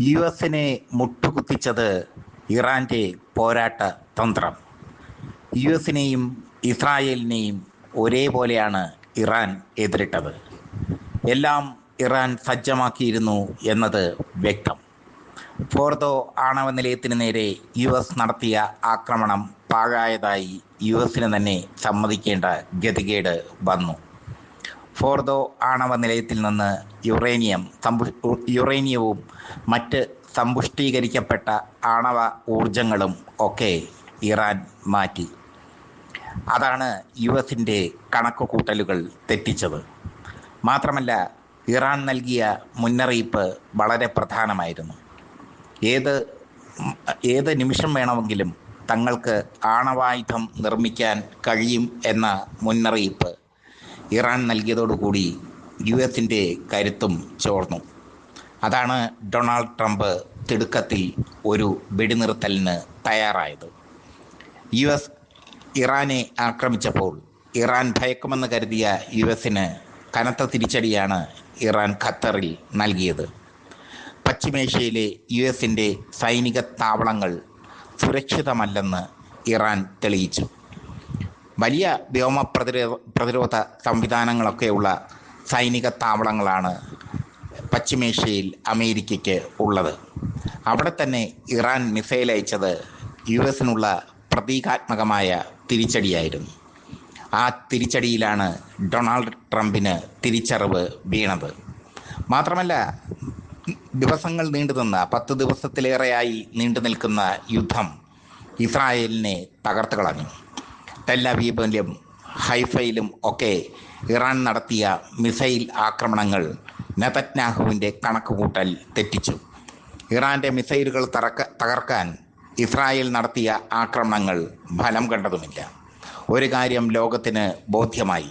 U എസിനെ മുട്ടുകുത്തിച്ചത് ഇറാന്റെ പോരാട്ട തന്ത്രം. യു എസിനെയും ഇസ്രായേലിനെയും ഒരേപോലെയാണ് ഇറാൻ എതിരിട്ടത്. എല്ലാം ഇറാൻ സജ്ജമാക്കിയിരുന്നു എന്നത് വ്യക്തം. ഫോർദോ ആണവ നിലയത്തിന് നേരെ യു എസ് നടത്തിയ ആക്രമണം പാഴായതായി യു എസിന് തന്നെ സമ്മതിക്കേണ്ട ഗതികേട് വന്നു. ഫോർദോ ആണവ നിലയത്തിൽ നിന്ന് യുറേനിയം സമ്പു യുറേനിയവും മറ്റ് സമ്പുഷ്ടീകരിക്കപ്പെട്ട ആണവ ഊർജങ്ങളും ഒക്കെ ഇറാൻ മാറ്റി. അതാണ് യു എസിന്റെ കണക്കുകൂട്ടലുകൾ തെറ്റിച്ചത്. മാത്രമല്ല ഇറാൻ നൽകിയ മുന്നറിയിപ്പ് വളരെ പ്രധാനമായിരുന്നു. ഏത് ഏത് നിമിഷം വേണമെങ്കിലും തങ്ങൾക്ക് ആണവായുധം നിർമ്മിക്കാൻ കഴിയും എന്ന മുന്നറിയിപ്പ് ഇറാൻ നൽകിയതോടുകൂടി യു എസിന്റെ കരുത്തും ചോർന്നു. അതാണ് ഡൊണാൾഡ് ട്രംപ് തിടുക്കത്തിൽ ഒരു വെടിനിർത്തലിന് തയ്യാറായത്. യു എസ് ഇറാനെ ആക്രമിച്ചപ്പോൾ ഇറാൻ ഭയക്കുമെന്ന് കരുതിയ യു എസിന് കനത്ത തിരിച്ചടിയാണ് ഇറാൻ ഖത്തറിൽ നൽകിയത്. പശ്ചിമേഷ്യയിലെ യു എസിന്റെ സൈനിക താവളങ്ങൾ സുരക്ഷിതമല്ലെന്ന് ഇറാൻ തെളിയിച്ചു. വലിയ വ്യോമ പ്രതിരോധ പ്രതിരോധ സംവിധാനങ്ങളൊക്കെയുള്ള സൈനിക താവളങ്ങളാണ് പശ്ചിമേഷ്യയിൽ അമേരിക്കയ്ക്ക് ഉള്ളത്. അവിടെ തന്നെ ഇറാൻ മിസൈൽ അയച്ചത് യു എസിനുള്ള പ്രതീകാത്മകമായ തിരിച്ചടിയായിരുന്നു. ആ തിരിച്ചടിയിലാണ് ഡൊണാൾഡ് ട്രംപിന് തിരിച്ചറിവ് വീണത്. മാത്രമല്ല ദിവസങ്ങൾ നീണ്ടു നിന്ന പത്ത് ദിവസത്തിലേറെയായി നീണ്ടു നിൽക്കുന്ന യുദ്ധം ഇസ്രായേലിനെ തകർത്ത് കളഞ്ഞു. ടെല്ലവീബിലും ഹൈഫയിലും ഒക്കെ ഇറാൻ നടത്തിയ മിസൈൽ ആക്രമണങ്ങൾ നെതന്യാഹുവിന്റെ കണക്കുകൂട്ടൽ തെറ്റിച്ചു. ഇറാന്റെ മിസൈലുകൾ തറക്ക തകർക്കാൻ ഇസ്രായേൽ നടത്തിയ ആക്രമണങ്ങൾ ഫലം കണ്ടതുമില്ല. ഒരു കാര്യം ലോകത്തിന് ബോധ്യമായി.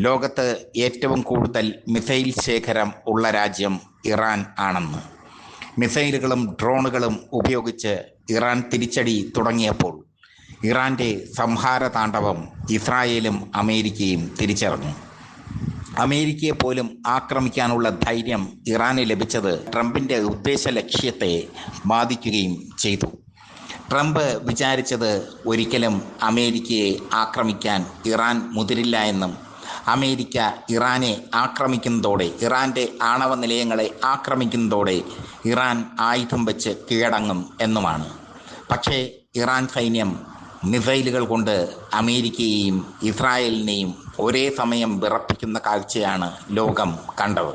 ലോകത്ത് ഏറ്റവും കൂടുതൽ മിസൈൽ ശേഖരം ഉള്ള രാജ്യം ഇറാൻ ആണെന്ന്. മിസൈലുകളും ഡ്രോണുകളും ഉപയോഗിച്ച് ഇറാൻ തിരിച്ചടി തുടങ്ങിയപ്പോൾ ഇറാന്റെ സംഹാര താണ്ഡവം ഇസ്രായേലും അമേരിക്കയും തിരിച്ചറിഞ്ഞു. അമേരിക്കയെ പോലും ആക്രമിക്കാനുള്ള ധൈര്യം ഇറാന് ലഭിച്ചത് ട്രംപിന്റെ ഉദ്ദേശ ലക്ഷ്യത്തെ ബാധിക്കുകയും ചെയ്തു. ട്രംപ് വിചാരിച്ചത് ഒരിക്കലും അമേരിക്കയെ ആക്രമിക്കാൻ ഇറാൻ മുതിരില്ല എന്നും അമേരിക്ക ഇറാനെ ആക്രമിക്കുന്നതോടെ ഇറാന്റെ ആണവ നിലയങ്ങളെ ആക്രമിക്കുന്നതോടെ ഇറാൻ ആയുധം വെച്ച് കീഴടങ്ങും എന്നുമാണ്. പക്ഷേ ഇറാൻ സൈന്യം മിസൈലുകൾ കൊണ്ട് അമേരിക്കയെയും ഇസ്രായേലിനെയും ഒരേ സമയം വിറപ്പിക്കുന്ന കാഴ്ചയാണ് ലോകം കണ്ടത്.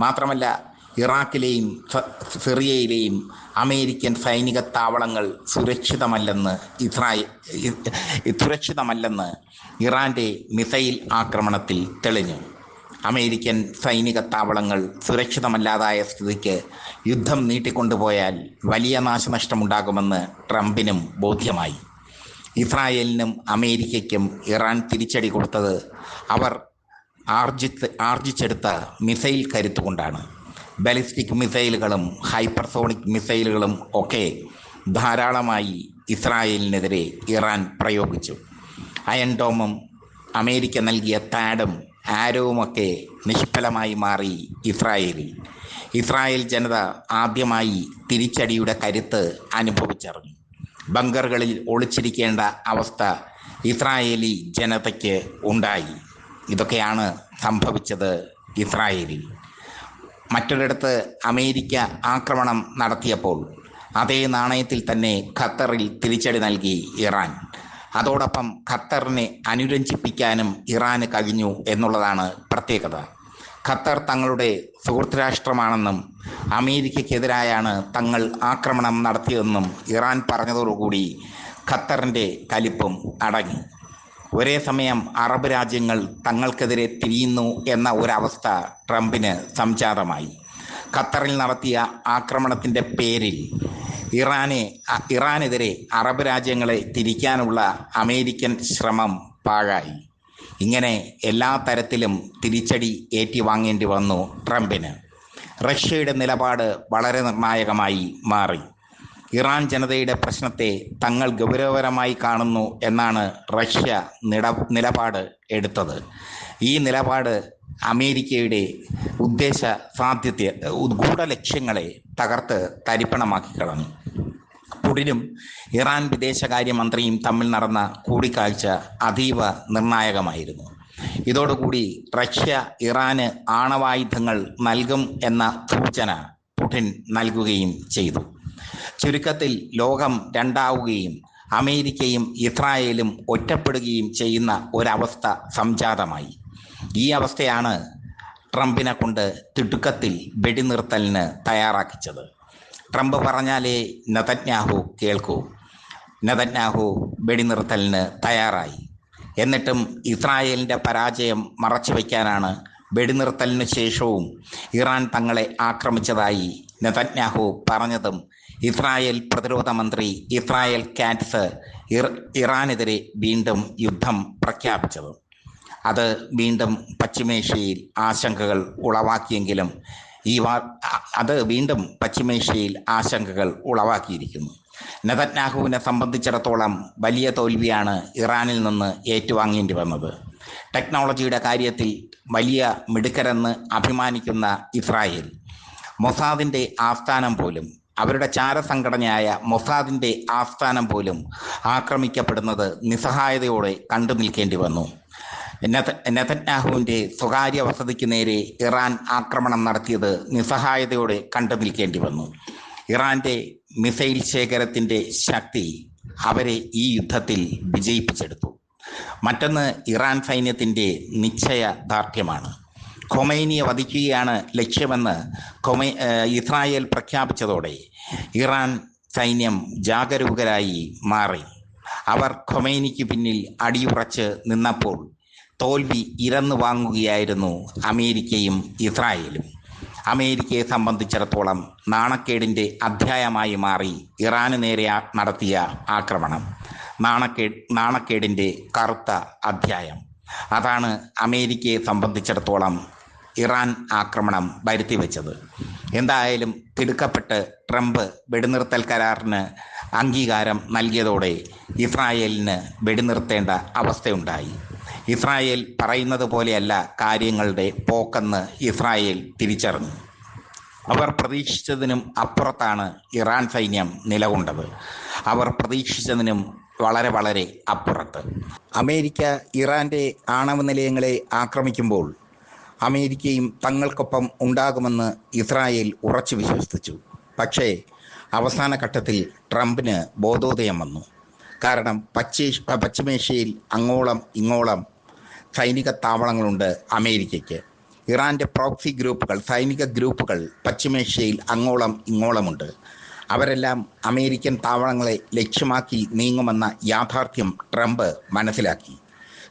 മാത്രമല്ല ഇറാഖിലെയും സിറിയയിലെയും അമേരിക്കൻ സൈനിക താവളങ്ങൾ സുരക്ഷിതമല്ലെന്ന് ഇസ്രായേൽ സുരക്ഷിതമല്ലെന്ന് ഇറാന്റെ മിസൈൽ ആക്രമണത്തിൽ തെളിഞ്ഞു. അമേരിക്കൻ സൈനിക താവളങ്ങൾ സുരക്ഷിതമല്ലാതായ സ്ഥിതിക്ക് യുദ്ധം നീട്ടിക്കൊണ്ടുപോയാൽ വലിയ നാശനഷ്ടമുണ്ടാകുമെന്ന് ട്രംപിനും ബോധ്യമായി. ഇസ്രായേലിനും അമേരിക്കയ്ക്കും ഇറാൻ തിരിച്ചടി കൊടുത്തത് അവർ ആർജിത്ത് ആർജിച്ചെടുത്ത മിസൈൽ കരുത്തുകൊണ്ടാണ്. ബാലിസ്റ്റിക് മിസൈലുകളും ഹൈപ്പർസോണിക് മിസൈലുകളും ഒക്കെ ധാരാളമായി ഇസ്രായേലിനെതിരെ ഇറാൻ പ്രയോഗിച്ചു. അയൺ ഡോമും അമേരിക്ക നൽകിയ താഡും ആരവുമൊക്കെ നിഷ്ഫലമായി മാറി ഇസ്രായേലിൽ. ഇസ്രായേൽ ജനത ആദ്യമായി തിരിച്ചടിയുടെ കരുത്ത് അനുഭവിച്ചറിഞ്ഞു. ബങ്കറുകളിൽ ഒളിച്ചിരിക്കേണ്ട അവസ്ഥ ഇസ്രായേലി ജനതയ്ക്ക് ഉണ്ടായി. ഇതൊക്കെയാണ് സംഭവിച്ചത് ഇസ്രായേലിൽ. മറ്റൊരിടത്ത് അമേരിക്ക ആക്രമണം നടത്തിയപ്പോൾ അതേ നാണയത്തിൽ തന്നെ ഖത്തറിൽ തിരിച്ചടി നൽകി ഇറാൻ. അതോടൊപ്പം ഖത്തറിനെ അനുരഞ്ജിപ്പിക്കാനും ഇറാന് കഴിഞ്ഞു എന്നുള്ളതാണ് പ്രത്യേകത. ഖത്തർ തങ്ങളുടെ സുഹൃത്ത് രാഷ്ട്രമാണെന്നും അമേരിക്കയ്ക്കെതിരായാണ് തങ്ങൾ ആക്രമണം നടത്തിയതെന്നും ഇറാൻ പറഞ്ഞതോടുകൂടി ഖത്തറിന്റെ കലിപ്പും അടങ്ങി. ഒരേ സമയം അറബ് രാജ്യങ്ങൾ തങ്ങൾക്കെതിരെ തിരിയുന്നു എന്ന ഒരവസ്ഥ ട്രംപിന് സംജാതമായി. ഖത്തറിൽ നടത്തിയ ആക്രമണത്തിന്റെ പേരിൽ ഇറാനെ ഇറാനെതിരെ അറബ് രാജ്യങ്ങളെ തിരിക്കാനുള്ള അമേരിക്കൻ ശ്രമം പാഴായി. ഇങ്ങനെ എല്ലാ തരത്തിലും തിരിച്ചടി ഏറ്റുവാങ്ങേണ്ടി വന്നു ട്രംപിന്. റഷ്യയുടെ നിലപാട് വളരെ നിർണായകമായി മാറി. ഇറാൻ ജനതയുടെ പ്രശ്നത്തെ തങ്ങൾ ഗൗരവപരമായി കാണുന്നു എന്നാണ് റഷ്യ നിട നിലപാട് എടുത്തത്. ഈ നിലപാട് അമേരിക്കയുടെ ഉദ്ദേശ സാധ്യത ഗൂഢ ലക്ഷ്യങ്ങളെ തകർത്ത് തരിപ്പണമാക്കി കളഞ്ഞു പുടിനും ഇറാൻ വിദേശകാര്യമന്ത്രിയും തമ്മിൽ നടന്ന കൂടിക്കാഴ്ച അതീവ നിർണായകമായിരുന്നു. ഇതോടുകൂടി റഷ്യ ഇറാന് ആണവായുധങ്ങൾ നൽകും എന്ന സൂചന പുടിൻ നൽകുകയും ചെയ്തു. ചുരുക്കത്തിൽ ലോകം രണ്ടാവുകയും അമേരിക്കയും ഇസ്രായേലും ഒറ്റപ്പെടുകയും ചെയ്യുന്ന ഒരവസ്ഥ സംജാതമായി. ഈ അവസ്ഥയാണ് ട്രംപിനെ കൊണ്ട് തിടുക്കത്തിൽ വെടിനിർത്തലിന് തയ്യാറാക്കിച്ചത്. ട്രംപ് പറഞ്ഞാലേ നതന്യാഹു കേൾക്കൂ. നതന്യാഹു വെടിനിർത്തലിന് തയ്യാറായി. എന്നിട്ടും ഇസ്രായേലിന്റെ പരാജയം മറച്ചുവെക്കാനാണ് വെടിനിർത്തലിന് ശേഷവും ഇറാൻ തങ്ങളെ ആക്രമിച്ചതായി നെതന്യാഹു പറഞ്ഞതും ഇസ്രായേൽ പ്രതിരോധ മന്ത്രി ഇസ്രായേൽ കാറ്റ്സ് ഇറാനെതിരെ വീണ്ടും യുദ്ധം പ്രഖ്യാപിച്ചതും. അത് വീണ്ടും പശ്ചിമേഷ്യയിൽ ആശങ്കകൾ ഉളവാക്കിയെങ്കിലും ഈ വാ അത് വീണ്ടും പശ്ചിമേഷ്യയിൽ ആശങ്കകൾ ഉളവാക്കിയിരിക്കുന്നു. നെതന്യാഹുവിനെ സംബന്ധിച്ചിടത്തോളം വലിയ തോൽവിയാണ് ഇറാനിൽ നിന്ന് ഏറ്റുവാങ്ങേണ്ടി വന്നത്. ടെക്നോളജിയുടെ കാര്യത്തിൽ വലിയ മിടുക്കരെന്ന് അഭിമാനിക്കുന്ന ഇസ്രായേൽ മൊസാദിന്റെ ആസ്ഥാനം പോലും അവരുടെ ചാരസംഘടനയായ മൊസാദിന്റെ ആസ്ഥാനം പോലും ആക്രമിക്കപ്പെടുന്നത് നിസ്സഹായതയോടെ കണ്ടു നിൽക്കേണ്ടി വന്നു. നെതന്യാഹുവിന്റെ സ്വകാര്യ വസതിക്ക് നേരെ ഇറാൻ ആക്രമണം നടത്തിയത് നിസ്സഹായതയോടെ കണ്ടു നിൽക്കേണ്ടി വന്നു. ഇറാന്റെ മിസൈൽ ശേഖരത്തിന്റെ ശക്തി അവരെ ഈ യുദ്ധത്തിൽ വിജയിപ്പിച്ചെടുത്തു. മറ്റൊന്ന് ഇറാൻ സൈന്യത്തിന്റെ നിശ്ചയ ദാർഢ്യമാണ് ഖൊമൈനിയെ വധിക്കുകയാണ് ലക്ഷ്യമെന്ന് ഖൊമൈ ഇസ്രായേൽ പ്രഖ്യാപിച്ചതോടെ ഇറാൻ സൈന്യം ജാഗരൂകരായി മാറി. അവർ ഖൊമൈനിക്ക് പിന്നിൽ അടിയുറച്ച് നിന്നപ്പോൾ തോൽവി ഇരന്നു വാങ്ങുകയായിരുന്നു അമേരിക്കയും ഇസ്രായേലും. അമേരിക്കയെ സംബന്ധിച്ചിടത്തോളം നാണക്കേടിന്റെ അധ്യായമായി മാറി ഇറാന് നേരെ നടത്തിയ ആക്രമണം. നാണക്കേ നാണക്കേടിന്റെ കറുത്ത അധ്യായം. അതാണ് അമേരിക്കയെ സംബന്ധിച്ചിടത്തോളം ഇറാൻ ആക്രമണം വരുത്തി വെച്ചത് എന്തായാലും തിടുക്കപ്പെട്ട് ട്രംപ് വെടിനിർത്തൽ കരാറിന് അംഗീകാരം നൽകിയതോടെ ഇസ്രായേലിന് വെടിനിർത്തേണ്ട അവസ്ഥയുണ്ടായി. ഇസ്രായേൽ പറയുന്നത് പോലെയല്ല കാര്യങ്ങളുടെ പോക്കെന്ന് ഇസ്രായേൽ തിരിച്ചറിഞ്ഞു. അവർ പ്രതീക്ഷിച്ചതിനും അപ്പുറത്താണ് ഇറാൻ സൈന്യം നിലകൊണ്ടത്. അവർ പ്രതീക്ഷിച്ചതിനും വളരെ വളരെ അപ്പുറത്ത്. അമേരിക്ക ഇറാന്റെ ആണവ നിലയങ്ങളെ ആക്രമിക്കുമ്പോൾ അമേരിക്കയും തങ്ങൾക്കൊപ്പം ഉണ്ടാകുമെന്ന് ഇസ്രായേൽ ഉറച്ചു വിശ്വസിച്ചു. പക്ഷേ അവസാന ഘട്ടത്തിൽ ട്രംപിന് ബോധോദയം വന്നു. കാരണം പശ്ചേ പശ്ചിമേഷ്യയിൽ അങ്ങോളം ഇങ്ങോളം സൈനിക താവളങ്ങളുണ്ട് അമേരിക്കയ്ക്ക്. ഇറാന്റെ പ്രോക്സി ഗ്രൂപ്പുകൾ സൈനിക ഗ്രൂപ്പുകൾ പശ്ചിമേഷ്യയിൽ അങ്ങോളം ഇങ്ങോളമുണ്ട്. അവരെല്ലാം അമേരിക്കൻ താവളങ്ങളെ ലക്ഷ്യമാക്കി നീങ്ങുമെന്ന യാഥാർത്ഥ്യം ട്രംപ് മനസ്സിലാക്കി.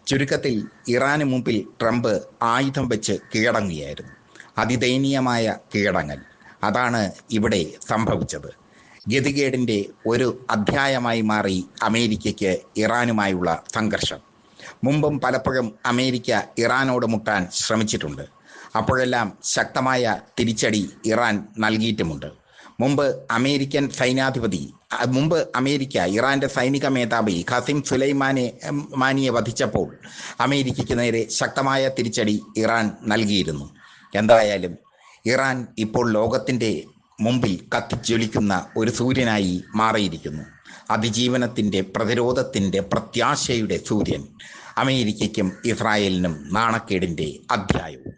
ചുരുക്കത്തിൽ ഇറാന് മുമ്പിൽ ട്രംപ് ആയുധം വെച്ച് കീഴടങ്ങുകയായിരുന്നു. അതിദയനീയമായ കീഴടങ്ങൽ. അതാണ് ഇവിടെ സംഭവിച്ചത്. ഗതികേടിന്റെ ഒരു അധ്യായമായി മാറി അമേരിക്കയ്ക്ക് ഇറാനുമായുള്ള സംഘർഷം. മുമ്പും പലപ്പോഴും അമേരിക്ക ഇറാനോട് മുട്ടാൻ ശ്രമിച്ചിട്ടുണ്ട്. അപ്പോഴെല്ലാം ശക്തമായ തിരിച്ചടി ഇറാൻ നൽകിയിട്ടുമുണ്ട്. മുമ്പ് അമേരിക്കൻ സൈനാധിപതി മുമ്പ് അമേരിക്ക ഇറാന്റെ സൈനിക മേധാവി ഖസിം സുലൈമാനെ മാനിയെ വധിച്ചപ്പോൾ അമേരിക്കയ്ക്ക് നേരെ ശക്തമായ തിരിച്ചടി ഇറാൻ നൽകിയിരുന്നു. എന്തായാലും ഇറാൻ ഇപ്പോൾ ലോകത്തിന്റെ മുമ്പിൽ കത്തിച്ചൊലിക്കുന്ന ഒരു സൂര്യനായി മാറിയിരിക്കുന്നു. അതിജീവനത്തിന്റെ പ്രതിരോധത്തിന്റെ പ്രത്യാശയുടെ സൂര്യൻ. അമേരിക്കയ്ക്കും ഇസ്രായേലിനും നാണക്കേടിന്റെ അധ്യായവും.